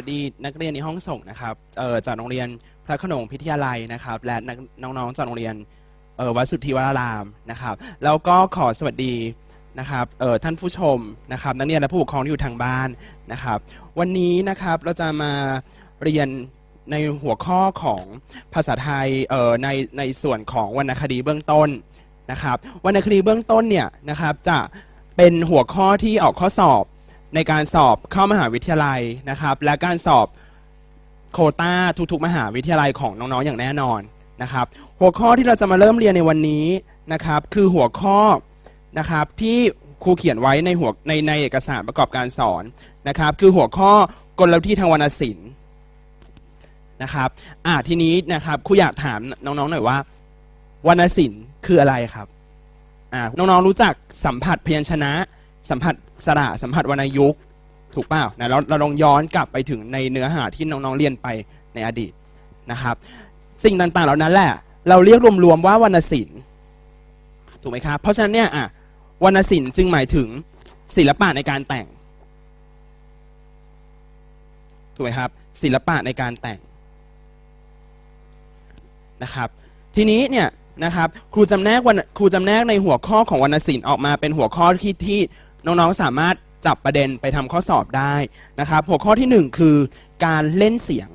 วัสดีนักเรียนในห้องส่งนะครับเอ่อจากโรงเรียนพระขนงพิทยาลัยนะครับ และนักน้องๆจากโรงเรียนเอ่อวัดสุทธิวรารามนะครับ แล้วก็ขอสวัสดีนะครับเอ่อท่านผู้ชมนะครับ นักเรียนและผู้ปกครองที่อยู่ทางบ้านนะครับ วันนี้นะครับเราจะมาเรียนในหัวข้อของภาษาไทยเอ่อในในส่วนของวรรณคดีเบื้องต้นนะครับวรรณคดีเบื้องต้นเนี่ยนะครับจะเป็นหัวข้อที่ออกข้อสอบ ในการสอบเข้ามหาวิทยาลัยนะครับ และการสอบโควต้าทุกๆ มหาวิทยาลัยของน้องๆอย่างแน่นอนนะครับ หัวข้อที่เราจะมาเริ่มเรียนในวันนี้นะครับ คือหัวข้อนะครับที่ครูเขียนไว้ในหัวในในเอกสารประกอบการสอนนะครับ คือหัวข้อกลวิธีทางวรรณศิลป์นะครับอ่าทีนี้นะครับครูอยากถามน้องๆหน่อยว่าวรรณศิลป์คืออะไรครับอ่าน้องๆรู้จักสัมผัสพยัญชนะ สัมผัสสระสัมผัสวรรณยุกต์ถูกเปล่านะเราเราลองย้อนกลับไปถึงในเนื้อหาที่น้องๆเรียนไปในอดีตนะครับ สิ่งต่างๆเหล่านั้นแหละ เราเรียกรวมๆว่าวรรณศิลป์ถูกไหมครับ เพราะฉะนั้นเนี่ยอะวรรณศิลป์จึงหมายถึงศิลปะในการแต่งถูกไหมครับศิลปะในการแต่งนะครับ ทีนี้เนี่ยนะครับครูจำแนกวันครูจำแนกในหัวข้อของวรรณศิลป์ออกมาเป็นหัวข้อที่ที่ น้องๆสามารถจับประเด็นไปทำข้อสอบได้นะครับหัวข้อที่หนึ่งคือการเล่นเสียง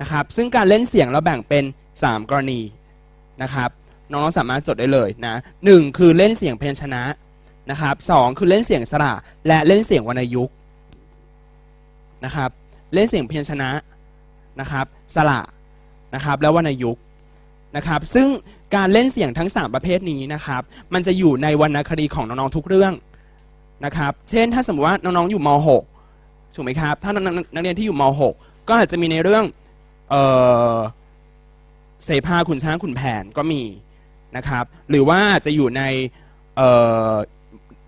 นะครับซึ่งการเล่นเสียงเราแบ่งเป็น 3 กรณีนะครับน้องๆสามารถจดได้เลยนะหนึ่งคือเล่นเสียงเพลงชนะนะครับสองคือเล่นเสียงสระและเล่นเสียงวรรณยุกต์นะครับเล่นเสียงเพียญชนะนะครับสระนะครับแล้ววรรณยุกต์นะครับซึ่งการเล่นเสียงทั้ง 3 ประเภทนี้นะครับมันจะอยู่ในวรรณคดีของน้องๆทุกเรื่อง นะครับ เช่น ถ้าสมมติว่าน้องๆอยู่ม .6 ถูกไหมครับ ถ้านักนักเรียนที่อยู่ม .6 ก็อาจจะมีในเรื่องเออเสภาขุนช้างขุนแผนก็มีนะครับ หรือว่าจะอยู่ในเออ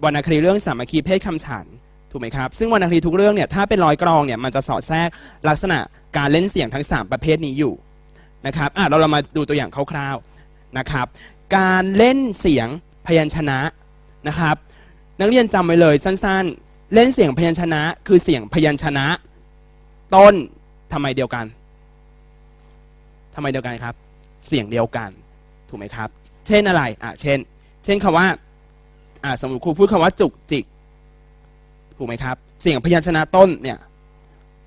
วรรณคดีเรื่องสามัคคีเพศคำฉันถูกไหมครับ ซึ่งวรรณคดีทุกเรื่องเนี่ยถ้าเป็นร้อยกรองเนี่ยมันจะสอดแทรกลักษณะการเล่นเสียงทั้ง 3 ประเภทนี้อยู่นะครับอะเราเรามาดูตัวอย่างคร่าวๆนะครับ การเล่นเสียงพยัญชนะนะครับ นักเรียนจำไว้เลยสั้นๆ เล่นเสียงพยัญชนะ คือเสียงพยัญชนะ ต้นทำไมเดียวกันทำไมเดียวกันครับ เสียงเดียวกันถูกไหมครับ เช่นอะไรอะเช่น เช่นคำว่าอะสมมติครูพูดคำว่าจุกจิกถูกไหมครับ เสียงพยัญชนะต้นเนี่ย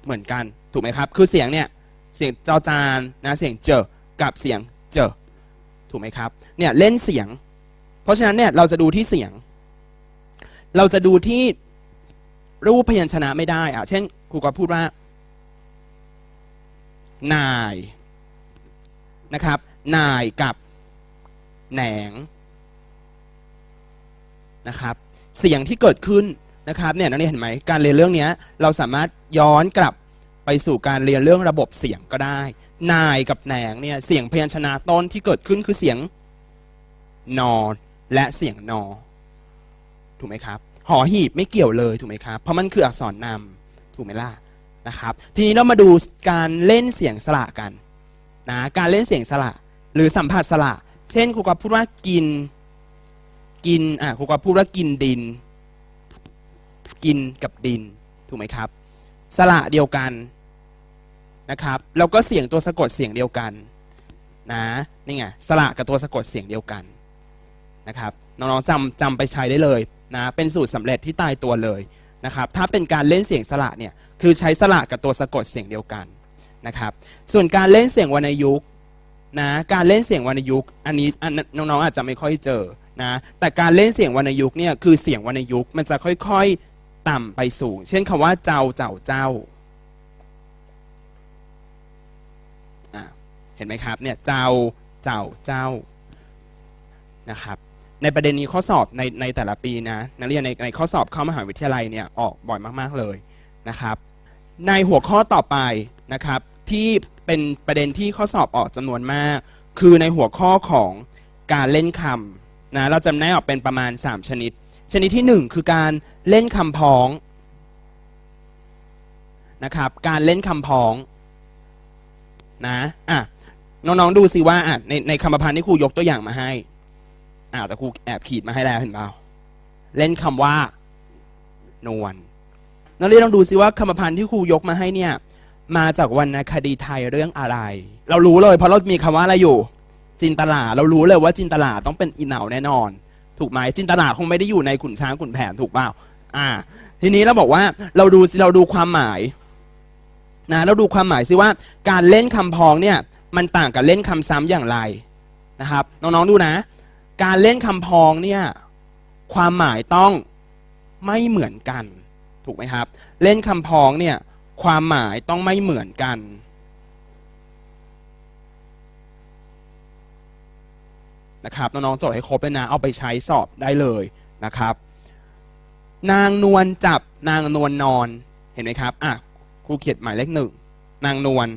เหมือนกันถูกไหมครับ คือเสียงเนี่ยเสียงจอจานนะเสียงเจอกับเสียงเจอถูกไหมครับเนี่ยเล่นเสียง เพราะฉะนั้นเนี่ยเราจะดูที่เสียง เราจะดูที่รูปพยัญชนะไม่ได้อะเช่นครูก็พูดว่า นายนะครับ นายกับแหนงนะครับ เสียงที่เกิดขึ้นนะครับเนี่ยนักเรียนเห็นไหมการเรียนเรื่องนี้เราสามารถย้อนกลับไปสู่การเรียนเรื่องระบบเสียงก็ได้ นายกับแหนงเนี่ยเสียงพยัญชนะต้นที่เกิดขึ้นคือเสียงนอและเสียงนอ ถูกไหมครับ หอหีบไม่เกี่ยวเลยถูกไหมครับ เพราะมันคืออักษรนำถูกไหมล่ะนะครับ ทีนี้เรามาดูการเล่นเสียงสระกันนะการเล่นเสียงสระหรือสัมผัสสระเช่นครูกอฟพูดว่ากิน กินอะครูกอฟพูดว่ากินดิน กินกับดินถูกไหมครับ สระเดียวกันนะครับแล้วก็เสียงตัวสะกดเสียงเดียวกันนะนี่ไงสระกับตัวสะกดเสียงเดียวกันนะครับน้องๆจำจำไปใช้ได้เลย นะเป็นสูตรสำเร็จที่ตายตัวเลยนะครับถ้าเป็นการเล่นเสียงสระเนี่ยคือใช้สระกับตัวสะกดเสียงเดียวกันนะครับส่วนการเล่นเสียงวรรณยุกต์นะการเล่นเสียงวรรณยุกต์อันนี้น้องๆอาจจะไม่ค่อยเจอนะแต่การเล่นเสียงวรรณยุกต์เนี่ยคือเสียงวรรณยุกต์มันจะค่อยๆ ต่ำไปสูง เช่นคำว่าเจ้าเจ้าเจ้าเห็นไหมครับเนี่ยเจ้าเจ้าเจ้านะครับ ในประเด็นนี้ข้อสอบในในแต่ละปีนะนักเรียนในในข้อสอบเข้ามหาวิทยาลัยเนี่ยออกบ่อยมากๆเลยนะครับ ในหัวข้อต่อไปนะครับที่เป็นประเด็นที่ข้อสอบออกจำนวนมาก คือในหัวข้อของการเล่นคำนะเราจำแนกออกเป็นประมาณ 3 ชนิด ชนิดที่ 1 คือการเล่นคำพ้องนะครับการเล่นคำพ้องนะอะน้องๆดูสิว่าอะในในคำประพันธ์ที่ครูยกตัวอย่างมาให้ อ่าแต่ครูแอบขีดมาให้แล้วเห็นเปล่าเล่นคำว่านวลนักเรียนลองดูสิว่าคำพันธ์ที่ครูยกมาให้เนี่ย มาจากวรรณคดีไทยเรื่องอะไร เรารู้เลย เพราะเรามีคำว่าอะไรอยู่ จินตลา เรารู้เลยว่าจินตลาต้องเป็นอีเหนาแน่นอน ถูกไหมจินตลาคงไม่ได้อยู่ในขุนช้างขุนแผนถูกเปล่าอ่า ทีนี้เราบอกว่าเราดูสิเราดูความหมายนะเราดูความหมายสิว่าการเล่นคำพ้องเนี่ยมันต่างกับเล่นคำซ้ำอย่างไรนะครับ น้องๆดูนะ การเล่นคำพ้องเนี่ยความหมายต้องไม่เหมือนกัน ถูกไหมครับ เล่นคำพ้องเนี่ยความหมายต้องไม่เหมือนกัน นะครับน้องๆจดให้ครบเลยนะ เอาไปใช้สอบได้เลยนะครับ นางนวลจับนางนวลนอนเห็นไหมครับอะครูเขียนหมายเลขหนึ่งนางนวล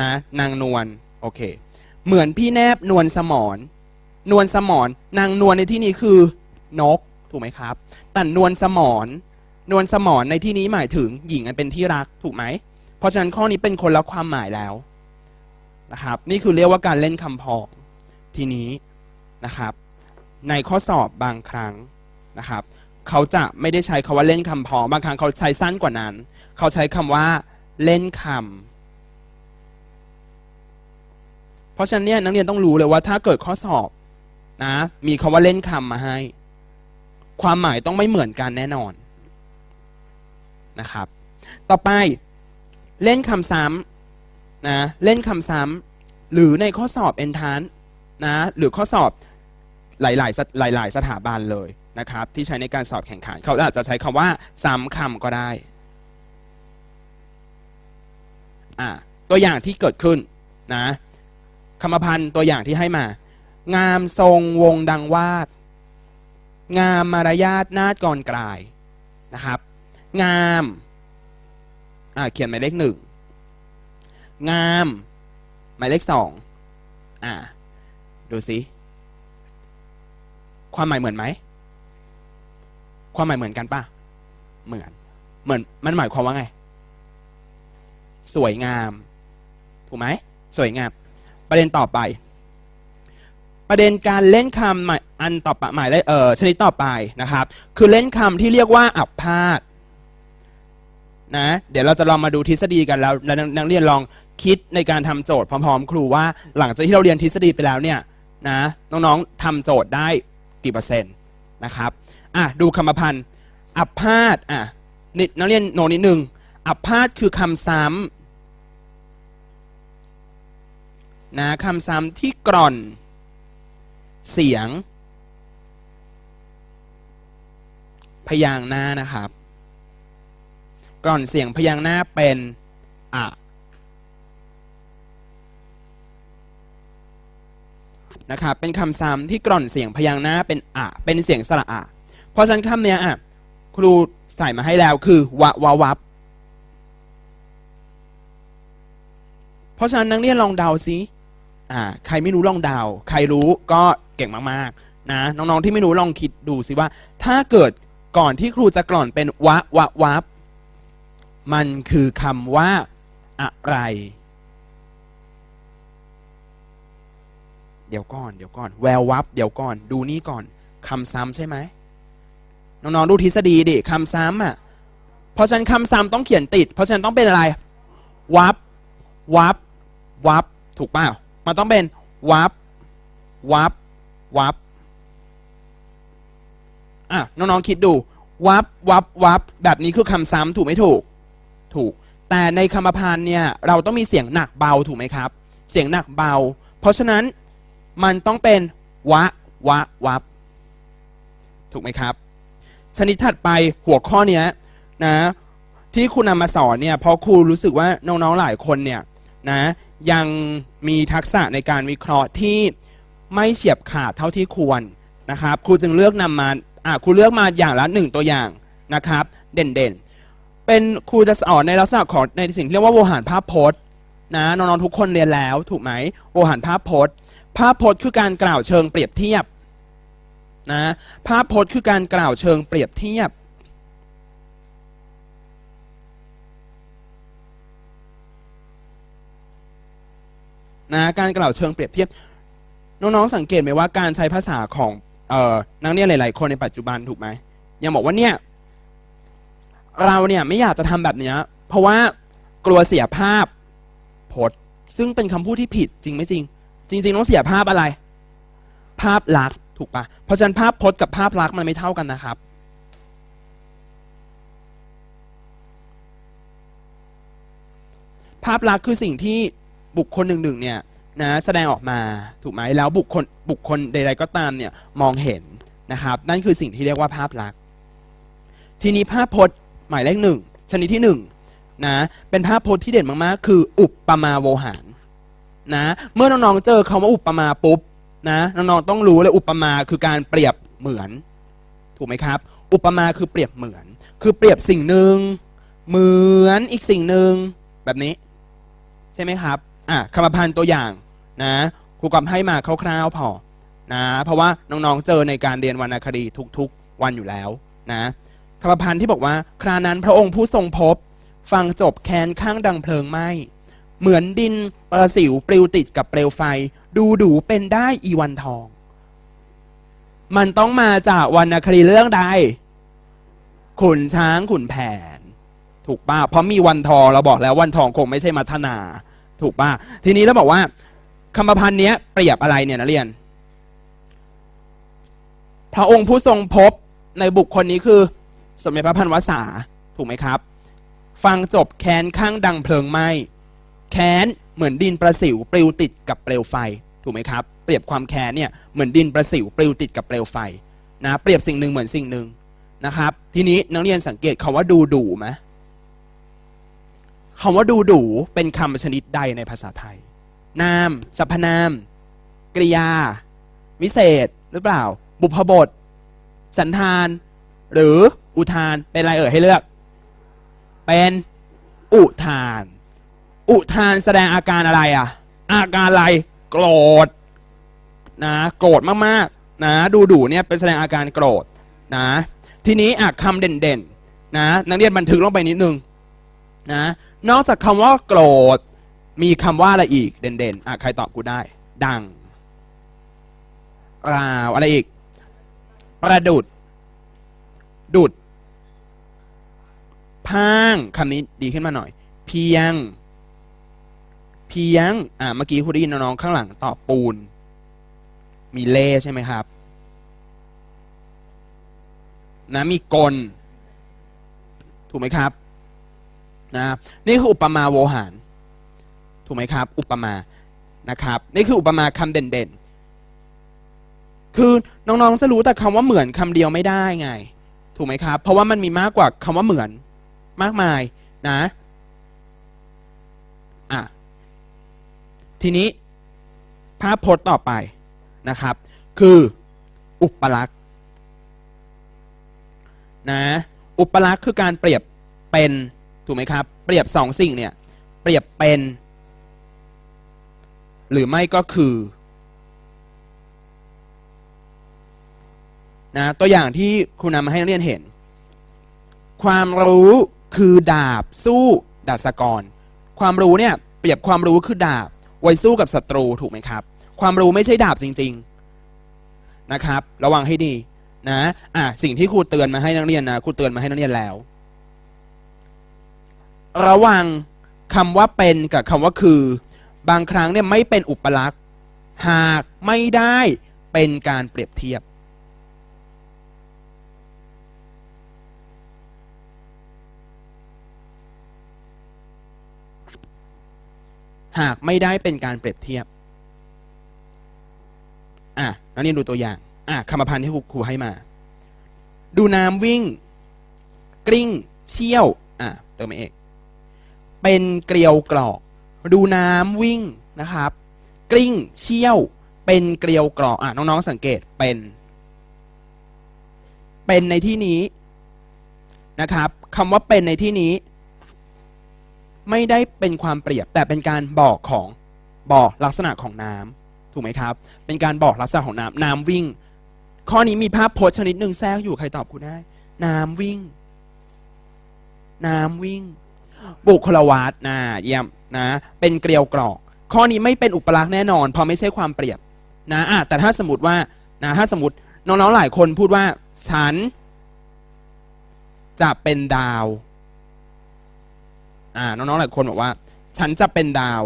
นะ นางนวลโอเค เหมือนพี่แนบนวลสมอ นวลสมอนนางนวลในที่นี้คือนกถูกไหมครับ แต่นวลสมอนนวลสมอนในที่นี้หมายถึงหญิงอันเป็นที่รักถูกไหม เพราะฉะนั้นข้อนี้เป็นคนละความหมายแล้วนะครับ นี่คือเรียกว่าการเล่นคำพองทีนี้นะครับ ในข้อสอบบางครั้งนะครับ เขาจะไม่ได้ใช้คาว่าเล่นคำพองบางครั้งเขาใช้สั้นกว่านั้น เขาใช้คำว่าเล่นคำเพราะฉะนั้นเนี่ยนักเรียนต้องรู้เลยว่าถ้าเกิดข้อสอบ นะ มีคาว่าเล่นคำมาให้ ความหมายต้องไม่เหมือนกันแน่นอนนะครับ ต่อไปเล่นคำซ้ำนะ เล่นคำซ้ำหรือในข้อสอบเอนทานนะ หรือข้อสอบหลายๆหลาย ๆ สถาบันเลยนะครับ ที่ใช้ในการสอบแข่งขัน เขาอาจจะใช้คำว่าซ้ำคำก็ได้อ่าตัวอย่างที่เกิดขึ้นนะคำพันธ์ตัวอย่างที่ให้มา งามทรงวงดังวาด งามมารยาทนาดกรกลายนะครับ งามอ่าเขียนหมายเลขหนึ่งงามหมายเลขสองอ่าดูสิความหมายเหมือนไหม ความหมายเหมือนกันปะเหมือน เหมือน มันหมายความว่าไง สวยงาม ถูกไหม สวยงาม ประเด็นต่อไป ประเด็นการเล่นคำอันต่อไปหมายเลขเออชนิดต่อไปนะครับ คือเล่นคำที่เรียกว่าอับพาดนะเดี๋ยวเราจะลองมาดูทฤษฎีกันแล้วแล้วนักเรียนลองคิดในการทำโจทย์พร้อม ๆ ครูว่าหลังจากที่เราเรียนทฤษฎีไปแล้วเนี่ยนะน้องๆทำโจทย์ได้กี่เปอร์เซ็นต์นะครับอะดูคำพันธ์อับพาดอะนิดนักเรียนโนนิดนึงอับพาดคือคำซ้ำนะคำซ้ำที่กร่อน เสียง พยางหน้านะครับกร่อนเสียงพยางหน้าเป็นอะนะครับเป็นคำซ้ำที่กร่อนเสียงพยางหน้าเป็นอะเป็นเสียงสระอะเพราะฉะนั้นคำเนี้ยอะครูใส่มาให้แล้วคือวะวะวับเพราะฉะนั้นนักเรียนลองเดาซิ อ่าใครไม่รู้ลองเดาใครรู้ก็เก่งมากๆนะน้องๆที่ไม่รู้ลองคิดดูสิว่า ถ้าเกิดก่อนที่ครูจะกล่อนเป็นวะวะวับมันคือคำว่าอะไร เดี๋ยวก่อนเดี๋ยวก่อนแวววับเดี๋ยวก่อนดูนี่ก่อนคำซ้ำใช่ไหมน้องๆดูทฤษฎีดิคำซ้ำอะเพราะฉะนั้นคำซ้ำต้องเขียนติด เพราะฉะนั้นต้องเป็นอะไร วับ วับ วับ ถูกเปล่า มันต้องเป็นวับวับวับอะน้องๆคิดดูวับวับวับแบบนี้คือคำซ้ำถูกไม่ถูก ถูก แต่ในคำพันธ์เนี่ยเราต้องมีเสียงหนักเบาถูกไหมครับ เสียงหนักเบา เพราะฉะนั้นมันต้องเป็นวะวะวับ ถูกไหมครับ ชนิดถัดไปหัวข้อเนี้ยนะที่คุณนำมาสอนเนี่ยเพราะครูรู้สึกว่าน้องๆหลายคนเนี่ยนะ ยังมีทักษะในการวิเคราะห์ที่ไม่เฉียบขาดเท่าที่ควรนะครับครูจึงเลือกนำมาอะครูเลือกมาอย่างละหนึ่งตัวอย่างนะครับ เด่นๆ เป็นครูจะสอนในลักษณะของในสิ่งที่เรียกว่าโวหารภาพพจน์นะน้องๆทุกคนเรียนแล้วถูกไหมโวหารภาพพจน์ ภาพพจน์คือการกล่าวเชิงเปรียบเทียบนะภาพพจน์คือการกล่าวเชิงเปรียบเทียบ นะการกล่าวเชิงเปรียบเทียบ น้องๆสังเกตไหมว่าการใช้ภาษาของเอ่อนักเรียนหลาย ๆ คนในปัจจุบันถูกไหมยังบอกว่าเนี่ยเราเนี่ยไม่อยากจะทำแบบเนี้ยเพราะว่ากลัวเสียภาพพจน์ซึ่งเป็นคำพูดที่ผิดจริงไหมจริง จริง ๆ ต้องเสียภาพอะไร ภาพลักษณ์ถูกปะเพราะฉะนั้นภาพพจน์กับภาพลักษณ์มันไม่เท่ากันนะครับภาพลักษณ์คือสิ่งที่ บุคคลหนึ่งๆเนี่ยนะแสดงออกมาถูกไหมแล้วบุคคลบุคคลใดๆก็ตามเนี่ยมองเห็นนะครับ นั่นคือสิ่งที่เรียกว่าภาพลักษณ์ทีนี้ภาพพจน์หมายเลขหนึ่งชนิดที่หนึ่งนะเป็นภาพพจน์ที่เด่นมากๆ คืออุปมาโวหารนะเมื่อน้องๆเจอคำว่าอุปมาปุ๊บนะน้องๆต้องรู้เลยอุปมาคือการเปรียบเหมือน ถูกไหมครับ อุปมาคือเปรียบเหมือน คือเปรียบสิ่งหนึ่งเหมือนอีกสิ่งหนึ่งแบบนี้ ใช่ไหมครับ อะคำพันธ์ตัวอย่างนะครูกำให้มาคร่าวๆพอนะเพราะว่าน้องๆเจอในการเรียนวรรณคดีทุกๆวันอยู่แล้วนะคำพันธ์ที่บอกว่า ครานั้นพระองค์ผู้ทรงพบ ฟังจบแคนข้างดังเพลิงไหมเหมือนดินประสิวปลิวติดกับเปลวไฟ ดูดูเป็นได้อีวันทอง มันต้องมาจากวรรณคดีเรื่องใดขุนช้างขุนแผน ถูกป่ะเพราะมีวันทองเราบอกแล้ววันทองคงไม่ใช่มัทนา ถูกป่ะทีนี้เราบอกว่าคำพันธ์เนี้ยเปรียบอะไรเนี่ยนะเรียน พระองค์ผู้ทรงพบในบุคคลนี้คือ สมเด็จพระพันวษาถูกไหมครับ ฟังจบแคนข้างดังเพลิงไหม้แคนเหมือนดินประสิวปลิวติดกับเปลวไฟ ถูกไหมครับ เปรียบความแคนเนี่ยเหมือนดินประสิวปลิวติดกับเปลวไฟนะเปรียบสิ่งหนึ่งเหมือนสิ่งหนึ่งนะครับ ทีนี้นักเรียนสังเกตคาว่าดูดูไหม คำว่าดูดูเป็นคำชนิดใดในภาษาไทย นาม สรรพนาม กริยา วิเศษ หรือเปล่า บุพบท สันธาน หรืออุทาน เป็นอะไรเอ่ยให้เลือก เป็นอุทาน อุทานแสดงอาการอะไรอะ อาการอะไร โกรธ นะ โกรธมากๆ นะ ดูดูเนี่ยเป็นแสดงอาการโกรธ นะ ทีนี้อะคำเด่นๆ นะ นักเรียนบันทึกลงไปนิดนึง นะ นอกจากคำว่าโกรธ มีคำว่าอะไรอีกเด่นๆอะใครตอบกูได้ ดังราวอะไรอีก ประดุด ดุดพางคำนี้ดีขึ้นมาหน่อย เพียง เพียง อ่าเมื่อกี้คุณได้ยินน้องๆข้างหลังตอบปูน มีเล่ใช่ไหมครับ นะมีกล ถูกไหมครับ นะนี่คืออุปมาโวหาร ถูกไหมครับ อุปมานะครับ นี่คืออุปมาคำเด่นๆ คือน้องๆจะรู้แต่คำว่าเหมือนคำเดียวไม่ได้ไง ถูกไหมครับ เพราะว่ามันมีมากกว่าคำว่าเหมือนมากมายนะอะทีนี้ภาพพจน์ต่อไปนะครับ คืออุปลักษณ์นะอุปลักษณ์คือการเปรียบเป็น ถูกไหมครับ เปรียบสองสิ่งเนี่ย เปรียบเป็น หรือไม่ก็คือนะตัวอย่างที่ครูนำมาให้นักเรียนเห็น ความรู้คือดาบสู้ดาษกร ความรู้เนี่ยเปรียบความรู้คือดาบไว้สู้กับศัตรูถูกไหมครับ ความรู้ไม่ใช่ดาบจริง ๆนะครับ ระวังให้ดีนะอะสิ่งที่ครูเตือนมาให้นักเรียนนะครูเตือนมาให้นักเรียนแล้ว ระวังคำว่าเป็นกับคำว่าคือ บางครั้งเนี่ยไม่เป็นอุปลักษณ์หากไม่ได้เป็นการเปรียบเทียบ หากไม่ได้เป็นการเปรียบเทียบ อะนักเรียนดูตัวอย่าง อะคำพันธ์ที่ครูให้มา ดูน้ำวิ่ง กลิ้ง เชี่ยว อะ เติมมาเอก เป็นเกลียวกรอก ดูน้ำวิ่งนะครับ กลิ้งเชี่ยว เป็นเกลียวกรอกอะน้องๆสังเกตเป็น เป็นในที่นี้นะครับคำว่าเป็นในที่นี้ ไม่ได้เป็นความเปรียบแต่เป็นการบอกของบอกลักษณะของน้ำถูกไหมครับ เป็นการบอกลักษณะของน้ำน้ำวิ่ง ข้อนี้มีภาพโพสชนิดหนึ่งแทรกอยู่ใครตอบคุณได้ น้ำวิ่ง น้ำวิ่ง บุคลวัตนะเยี่ยมนะเป็นเกลียวกรอก ข้อนี้ไม่เป็นอุปลักษณ์แน่นอน เพราะไม่ใช่ความเปรียบนะอะแต่ถ้าสมมติว่านะถ้าสมมติน้องๆหลายคนพูดว่า ฉัน จะเป็นดาวอ่าน้องๆหลายคนบอกว่า ฉันจะเป็นดาว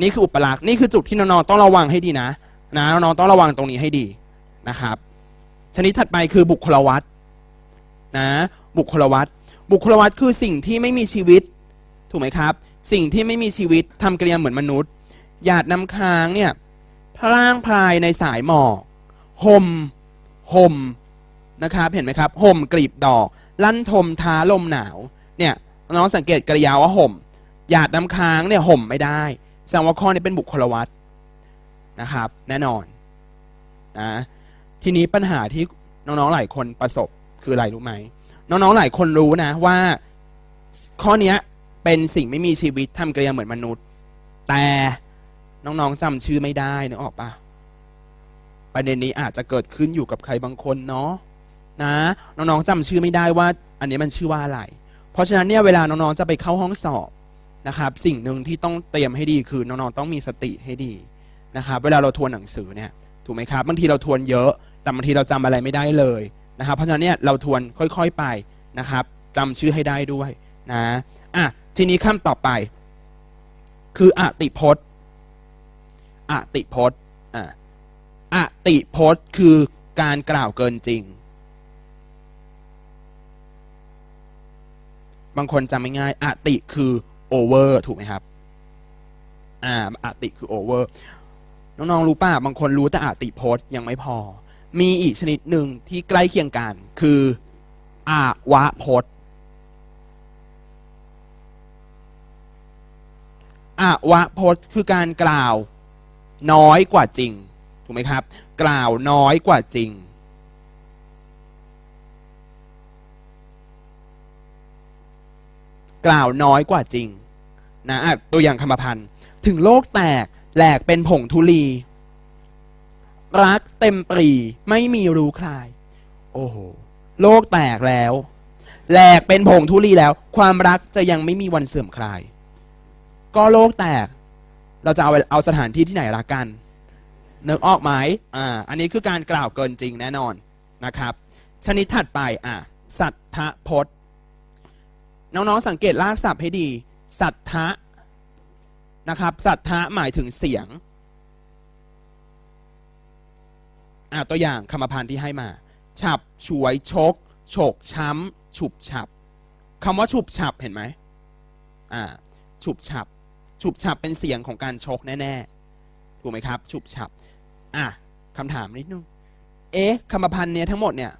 นี่คืออุปลักษณ์นี่คือจุดที่น้องๆต้องระวังให้ดีนะนะน้องๆต้องระวังตรงนี้ให้ดีนะครับ ชนิดถัดไปคือบุคลวัตนะบุคลวัต บุคลวัตคือสิ่งที่ไม่มีชีวิต ถูกไหมครับ สิ่งที่ไม่มีชีวิตทำกริยาเหมือนมนุษย์ หยาดน้ำค้างเนี่ยพร่างพรายในสายหมอกห่มห่มนะครับเห็นไหมครับห่มกลีบดอก ลั่นทมท้าลมหนาวเนี่ยน้องสังเกตกริยาว่าห่มหยาดน้ำค้างเนี่ยห่มไม่ได้แสดงว่าข้อนี้เป็นบุคลวัตนะครับ แน่นอนนะทีนี้ปัญหาที่น้องๆหลายคนประสบคืออะไรรู้ไหม น้องๆหลายคนรู้นะว่าข้อเนี้ยเป็นสิ่งไม่มีชีวิตทำกริยาเหมือนมนุษย์ แต่น้องๆจำชื่อไม่ได้นึกออกปะประเด็นนี้อาจจะเกิดขึ้นอยู่กับใครบางคนเนาะนะน้องๆจำชื่อไม่ได้ว่า อันนี้มันชื่อว่าอะไร เพราะฉะนั้นเนี่ยเวลาน้องๆจะไปเข้าห้องสอบนะครับ สิ่งหนึ่งที่ต้องเตรียมให้ดีคือน้องๆต้องมีสติให้ดีนะครับ เวลาเราทวนหนังสือเนี่ยถูกไหมครับบางทีเราทวนเยอะ แต่บางทีเราจำอะไรไม่ได้เลย นะครับเพราะฉะนั้นเนี่ยเราทวนค่อยๆไปนะครับจำชื่อให้ได้ด้วยนะอะทีนี้คำต่อไป คืออติพจน์อติพจน์อะอติพจน์คือการกล่าวเกินจริง บางคนจำไม่ง่ายอติคือโอเวอร์ถูกไหมครับอ่าอติคือโอเวอร์น้องๆรู้ป่ะบางคนรู้แต่อติพจน์ยังไม่พอ มีอีกชนิดหนึ่งที่ใกล้เคียงกัน คืออาวะพจน์อวะพจน์คือการกล่าวน้อยกว่าจริง ถูกไหมครับ กล่าวน้อยกว่าจริง กล่าวน้อยกว่าจริงนะตัวอย่างคำพันธ์ถึงโลกแตกแหลกเป็นผงธุลี รักเต็มปรี ไม่มีรู้คลาย โอ้โห โลกแตกแล้วแหลกเป็นผงธุลีแล้ว ความรักจะยังไม่มีวันเสื่อมคลาย ก็โลกแตก เราจะเอาเอาสถานที่ที่ไหนรักกันนึกออกไหมอ่า อันนี้คือการกล่าวเกินจริงแน่นอนนะครับ ชนิดถัดไปอะ สัทธพจน์ น้องๆสังเกตลากศัพท์ให้ดี สัทธะนะครับ สัทธะหมายถึงเสียง อ่าตัวอย่างคำพันธ์ที่ให้มา ฉับฉวยชก ฉก ช้ำ ฉุบฉับคำว่าฉุบฉับเห็นไหมอ่าฉุบฉับ ฉุบฉับเป็นเสียงของการชกแน่ๆถูกไหมครับ ฉุบฉับ อะคำถามนิดนึง เอ๊ะคำพันธ์เนี้ยทั้งหมดเนี่ย